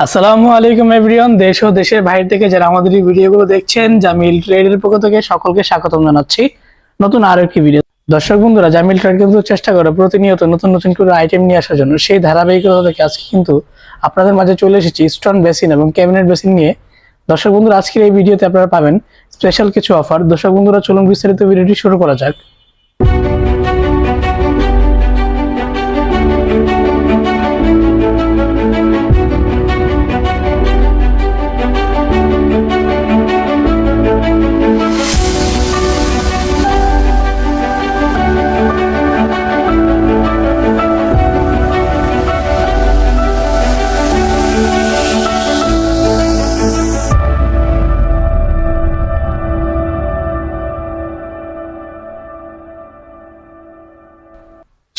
আসসালামু আলাইকুম এভরিওয়ান, দেশ ও দেশের বাইরে থেকে যারা আমাদের এই ভিডিওগুলো দেখছেন, জামিল ট্রেডের পক্ষ থেকে সকলকে স্বাগতম জানাচ্ছি। নতুন আরও একটি ভিডিও। দর্শক বন্ধুরা, জামিল ট্রেড কিন্তু চেষ্টা করে প্রতিনিয়ত নতুন নতুন করে আইটেম নিয়ে আসার জন্য। সেই ধারাবাহিকতা থেকে আজকে কিন্তু আপনাদের মাঝে চলে এসেছি স্টোন বেসিন এবং ক্যাবিনেট বেসিন নিয়ে। দর্শক বন্ধুরা, আজকের এই ভিডিওতে আপনারা পাবেন স্পেশাল কিছু অফার দর্শক বন্ধুরা, চলুন বিস্তারিত ভিডিওটি শুরু করা যাক।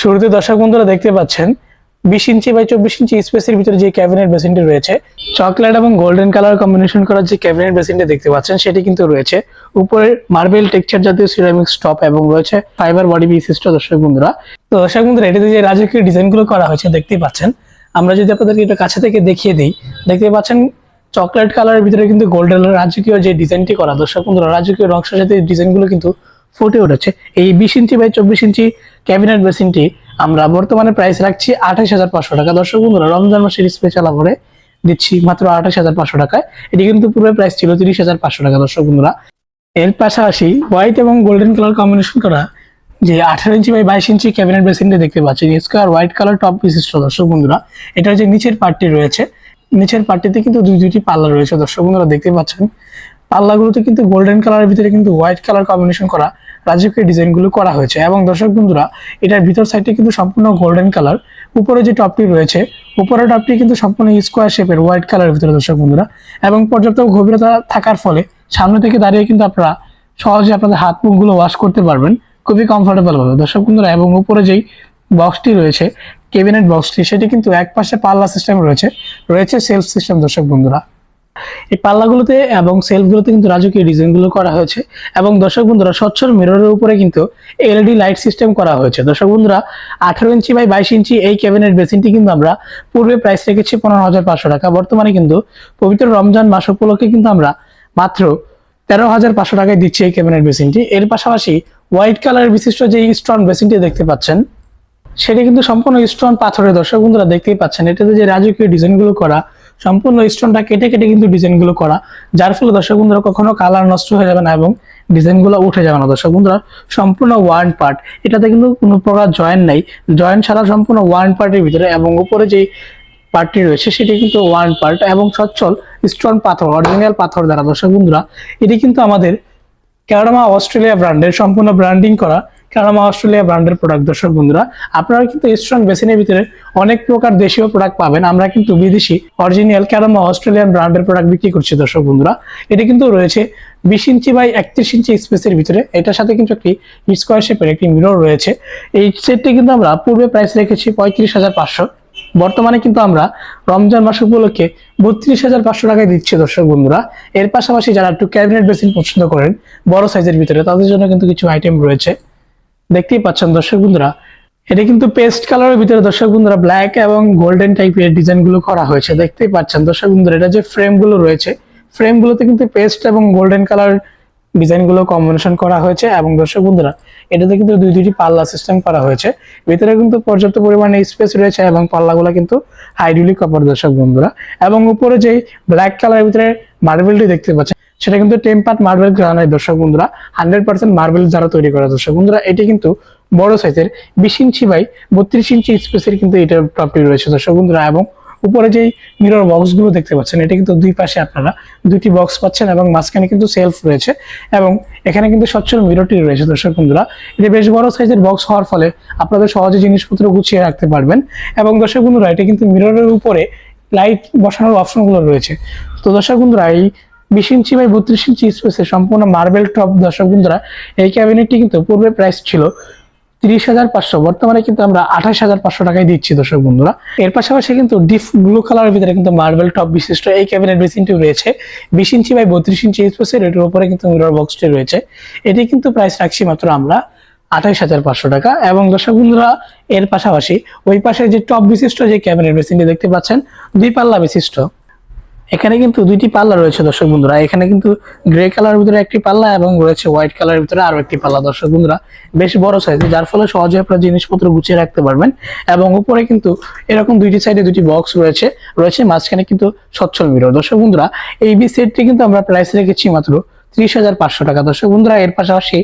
শুরুতে দর্শক বন্ধুরা দেখতে পাচ্ছেন, বিশ ইঞ্চি বাই চব্বিশ ইঞ্চি স্পেসের ভিতরে যে ক্যাবিনেট বেসিনটি রয়েছে চকলেট এবং গোল্ডেন কালার কম্বিনেশন করা যে ক্যাবিনেট বেসিনটি দেখতে পাচ্ছেন, সেটি কিন্তু রয়েছে। উপরে মার্বেল টেক্সচার জাতীয় সিরামিক স্টপ এবং রয়েছে ফাইবার বডি বিশিষ্ট দর্শক বন্ধুরা। তো দর্শক বন্ধুরা, এটিতে যে রাজকীয় ডিজাইনগুলো করা হয়েছে, দেখতেই পাচ্ছেন। আমরা যদি আপনাদেরকে এটা কাছে থেকে দেখিয়ে দিই দেখতে পাচ্ছেন চকলেট কালারের ভিতরে কিন্তু গোল্ডেন রাজকীয় যে ডিজাইনটি করা, দর্শক বন্ধুরা, রাজকীয় নকশার সাথে ডিজাইনগুলো কিন্তু ফুটে উঠেছে। এই বিশ ইঞ্চি বাই চব্বিশ ইঞ্চি ক্যাবিনেট বেসিনটি আমরা বর্তমানে প্রাইস রাখছি আঠাশ হাজার পাঁচশো টাকা। দর্শক বন্ধুরা, রমজান মাসের স্পেশাল অফারে দিচ্ছি মাত্র আঠাশ হাজার পাঁচশো টাকায়। এটি কিন্তু পূর্বে প্রাইস ছিল তিরিশ হাজার পাঁচশো টাকা। দর্শক বন্ধুরা, এর পাশাপাশি হোয়াইট এবং গোল্ডেন কালার কম্বিনেশন করা যে আঠারো ইঞ্চি বাই বাইশ ইঞ্চি ক্যাবিনেট বেসিনটি দেখতে পাচ্ছেন স্কোয়ার হোয়াইট কালার টপ বিশিষ্ট। দর্শক বন্ধুরা, এটার যে নিচের পার্টটি রয়েছে, নিচের পার্টিতে কিন্তু দুই দুইটি পাল্লা রয়েছে। দর্শক বন্ধুরা, দেখতে পাচ্ছেন, পাল্লাগুলোতে কিন্তু গোল্ডেন কালারের ভিতরে কিন্তু হোয়াইট কালার কম্বিনেশন করা রাজকীয় ডিজাইনগুলো করা হয়েছে। এবং দর্শক বন্ধুরা, এটার ভিতর সাইডটি কিন্তু সম্পূর্ণ গোল্ডেন কালার উপরে যে টপটি রয়েছে উপরের টপটি কিন্তু সম্পূর্ণ স্কোয়ার শেপের হোয়াইট কালারের ভিতরে দর্শক বন্ধুরা। এবং পর্যাপ্ত গভীরতা থাকার ফলে সামনে থেকে দাঁড়িয়ে কিন্তু আপনারা সহজে আপনাদের হাত মুখগুলো ওয়াশ করতে পারবেন খুবই কমফোর্টেবল হবে দর্শক বন্ধুরা, এবং উপরে যেই বক্সটি রয়েছে কেবিনেট বক্সটি সেটি কিন্তু এক পাশে পাল্লা সিস্টেম রয়েছে। রয়েছে সেলফ সিস্টেম দর্শক বন্ধুরা। এই পাল্লাগুলোতে এবং সেলফগুলোতে কিন্তু রাজকীয় ডিজাইনগুলো করা হয়েছে। এবং দর্শক বন্ধুরা স্বচ্ছল মিররের উপরে কিন্তু এলইডি লাইট সিস্টেম করা হয়েছে। দর্শক বন্ধুরা, আঠারো ইঞ্চি বাই বাইশ ইঞ্চি এই ক্যাবিনেট বেসিনটি কিন্তু আমরা পূর্বে প্রাইস রেখেছি পনেরো হাজার পাঁচশো টাকা। বর্তমানে কিন্তু পবিত্র রমজান মাস উপলক্ষে কিন্তু আমরা মাত্র তেরো হাজার পাঁচশো টাকায় দিচ্ছি এই ক্যাবিনেট বেসিনটি। এর পাশাপাশি হোয়াইট কালারের বিশিষ্ট যে স্টোন বেসিনটি দেখতে পাচ্ছেন, সেটি কিন্তু সম্পূর্ণ স্টোন পাথরের। দর্শক বন্ধুরা, দেখতেই পাচ্ছেন, এটাতে যে রাজকীয় ডিজাইনগুলো করা সম্পূর্ণ স্টোনটা কেটে কেটে কিন্তু ডিজাইনগুলো করা। যার ফলে দর্শক বন্ধুরা কখনো কালার নষ্ট হয়ে যাবে না এবং ডিজাইনগুলো উঠে যাবে না। দর্শক বন্ধুরা, সম্পূর্ণ ওয়ান পার্ট এটাতে কিন্তু কোনো প্রকার জয়েন্ট নাই। জয়েন্ট ছাড়া সম্পূর্ণ ওয়ান পার্টের ভিতরে এবং উপরে যে পার্টটি রয়েছে, সেটি কিন্তু ওয়ান পার্ট এবং সচ্ছল স্টোন পাথর অরিজিনাল পাথর দ্বারা। দর্শক বন্ধুরা, এটি কিন্তু আমাদের ক্যারামা অস্ট্রেলিয়া ব্র্যান্ডের সম্পূর্ণ ব্র্যান্ডিং করা ক্যারামা অস্ট্রেলিয়া ব্র্যান্ডের প্রোডাক্ট দর্শক বন্ধুরা, আপনারা কিন্তু স্ট্রং বেসিনের ভিতরে অনেক প্রকার দেশীয় প্রোডাক্ট পাবেন। আমরা কিন্তু বিদেশি অরিজিনাল ক্যারামা অস্ট্রেলিয়ান ব্র্যান্ডের প্রোডাক্ট বিক্রি করছি, দর্শক বন্ধুরা। এটি কিন্তু রয়েছে বিশ ইঞ্চি বাই একত্রিশ ইঞ্চি স্পেসের ভিতরে। এটার সাথে কিন্তু একটি স্কোয়ার শেপের একটি মিরর রয়েছে। এই সেটটি কিন্তু আমরা পূর্বে প্রাইস রেখেছি পঁয়ত্রিশ হাজার পাঁচশো। বর্তমানে কিন্তু আমরা রমজান মাস উপলক্ষে বত্রিশ হাজার পাঁচশো টাকায় দিচ্ছি, দর্শক বন্ধুরা। এর পাশাপাশি যারা একটু ক্যাবিনেট বেসিন পছন্দ করেন, বড় সাইজের ভিতরে, তাদের জন্য কিন্তু কিছু আইটেম রয়েছে। দেখতেই পাচ্ছেন দর্শক বন্ধুরা, এটা কিন্তু পেস্ট কালারের ভিতরে দর্শক বন্ধুরা ব্ল্যাক এবং গোল্ডেন টাইপের ডিজাইনগুলো করা হয়েছে। দেখতেই পাচ্ছেন দর্শক বন্ধুরা, এটা যে ফ্রেমগুলো রয়েছে ফ্রেম গুলোতে কিন্তু পেস্ট এবং গোল্ডেন কালার ডিজাইনগুলো কম্বিনেশন করা হয়েছে এবং দর্শক বন্ধুরা, এটাতে কিন্তু দুই দুইটি পাল্লা সিস্টেম করা হয়েছে। ভিতরে কিন্তু পর্যাপ্ত পরিমাণে স্পেস রয়েছে এবং পাল্লাগুলো কিন্তু হাইড্রোলিক কপার দর্শক বন্ধুরা। এবং উপরে যে ব্ল্যাক কালারের ভিতরে মার্বেলটি দেখতে পাচ্ছেন সেটা কিন্তু টেম্পার মার্বেল গ্রানাইট দর্শক বন্ধুরা। হান্ড্রেড পার্সেন্ট মার্বেল দ্বারা তৈরি করা দর্শক বন্ধুরা, এটি কিন্তু বড় সাইজের বিশ ইঞ্চি বাই বত্রিশ ইঞ্চি স্পেসের কিন্তু এটার টপটি রয়েছে দর্শক বন্ধুরা। এবং উপরে যেই মিরর বক্সগুলো দেখতে পাচ্ছেন, এটা কিন্তু দুই পাশে আপনারা দুটি বক্স পাচ্ছেন এবং মাঝখানে কিন্তু সেলফ রয়েছে। এবং এখানে কিন্তু স্বচ্ছল মিররটি রয়েছে দর্শক বন্ধুরা। এটি বেশ বড় সাইজের বক্স হওয়ার ফলে আপনাদের সহজে জিনিসপত্র গুছিয়ে রাখতে পারবেন। এবং দর্শক বন্ধুরা, এটা কিন্তু মিররের উপরে লাইট বসানোর অপশনগুলো রয়েছে। তো দর্শক বন্ধুরা, এই বিশ ইঞ্চি বাই বত্রিশ ইঞ্চি স্পেসে সম্পূর্ণ মার্বেল টপ দর্শক বন্ধুরা, এই ক্যাবিনেটটি কিন্তু পূর্বে প্রাইস ছিল তিরিশ হাজার পাঁচশো, বর্তমানে কিন্তু আমরা আঠাশ হাজার পাঁচশো টাকায় দিচ্ছি দর্শক বন্ধুরা। এর পাশাপাশি কিন্তু ডিপ ব্লু কালারের ভিতরে কিন্তু মার্বেল টপ বিশিষ্ট এই ক্যাবিনেট বেসিনটি রয়েছে। বিশ ইঞ্চি বাই বত্রিশ ইঞ্চি স্পেসের এটির উপরে কিন্তু মিরর বক্সটি রয়েছে। এটি কিন্তু প্রাইস রাখছি মাত্র আমরা আঠাইশ হাজার পাঁচশো টাকা এবং দর্শক বন্ধুরা, এর পাশাপাশি ওই পাশে যে টপ বিশিষ্ট যে ক্যাবিনেট বেসিনটি দেখতে পাচ্ছেন, দুই পাল্লা বিশিষ্ট। এখানে কিন্তু দুইটি পাল্লা রয়েছে, দর্শক বন্ধুরা। এখানে কিন্তু গ্রে কালার ভিতরে একটি পাল্লা এবং রয়েছে হোয়াইট কালার ভিতরে আরও একটি পাল্লা, দর্শক বন্ধুরা। বেশ বড় সাইজ যার ফলে সহজে আপনারা জিনিসপত্র গুছিয়ে রাখতে পারবেন। এবং উপরে কিন্তু এরকম দুইটি সাইডে দুটি বক্স রয়েছে। রয়েছে মাঝখানে কিন্তু সচ্ছল মিরর দর্শক বন্ধুরা, এই বি সেটটি কিন্তু আমরা প্রাইস রেখেছি মাত্র ত্রিশ হাজার পাঁচশো টাকা। দর্শক বন্ধুরা, এর পাশাপাশি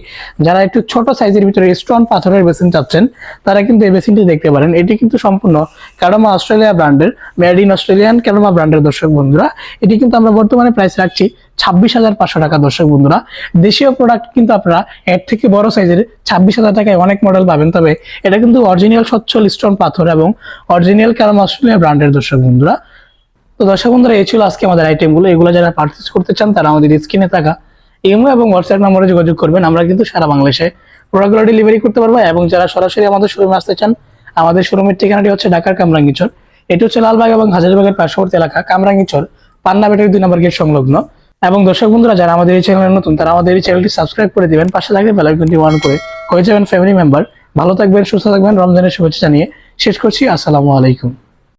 যারা একটু ছোট সাইজের ভিতরে স্টোন পাথরের বেসিন চাচ্ছেন, তারা কিন্তু এই বেসিনটি দেখতে পারেন। এটি কিন্তু সম্পূর্ণ ক্যাডোমা অস্ট্রেলিয়া ব্র্যান্ডের, মেড ইন অস্ট্রেলিয়ান ক্যাডোমা ব্র্যান্ডের দর্শক বন্ধুরা। এটি কিন্তু আমরা বর্তমানে প্রাইস রাখছি ছাব্বিশ হাজার পাঁচশো টাকা দর্শক বন্ধুরা। দেশীয় প্রোডাক্ট কিন্তু আপনারা এর থেকে বড় সাইজের ছাব্বিশ হাজার টাকায় অনেক মডেল পাবেন। তবে এটা কিন্তু অরিজিনাল সচ্ছল স্টোন পাথর এবং অরিজিনাল ক্যাডোমা অস্ট্রেলিয়া ব্র্যান্ডের দর্শক বন্ধুরা। তো দর্শক বন্ধুরা, এই ছিল আজকে আমাদের আইটেমগুলো এগুলো যারা পারচেস করতে চান, তারা আমাদের স্ক্রিনে থাকা ইমো এবং হোয়াটসঅ্যাপ নম্বরে যোগাযোগ করবেন। আমরা কিন্তু সারা বাংলাদেশে প্রোডাক্টগুলো ডেলিভারি করতে পারব এবং যারা সরাসরি আমাদের শোরুমে আসতে চান, আমাদের শোরুমের ঠিকানাটি হচ্ছে ঢাকার কামরাঙ্গিচর। এটি হচ্ছে লালবাগ এবং হাজারবাগের পার্শ্ববর্তী এলাকা, কামরাঙ্গিচর, পান্না ব্যাটারি দুই নম্বর গেট সংলগ্ন। এবং দর্শক বন্ধুরা, যারা আমাদের এই চ্যানেলে নতুন, তারা আমাদের এই চ্যানেলটি সাবস্ক্রাইব করে দিবেন। পাশে থাকবে বেল আইকনটি অন করে হয়ে যাবেন ফ্যামিলি মেম্বার ভালো থাকবেন, সুস্থ থাকবেন। রমজানের শুভেচ্ছা জানিয়ে শেষ করছি। আসসালামু আলাইকুম।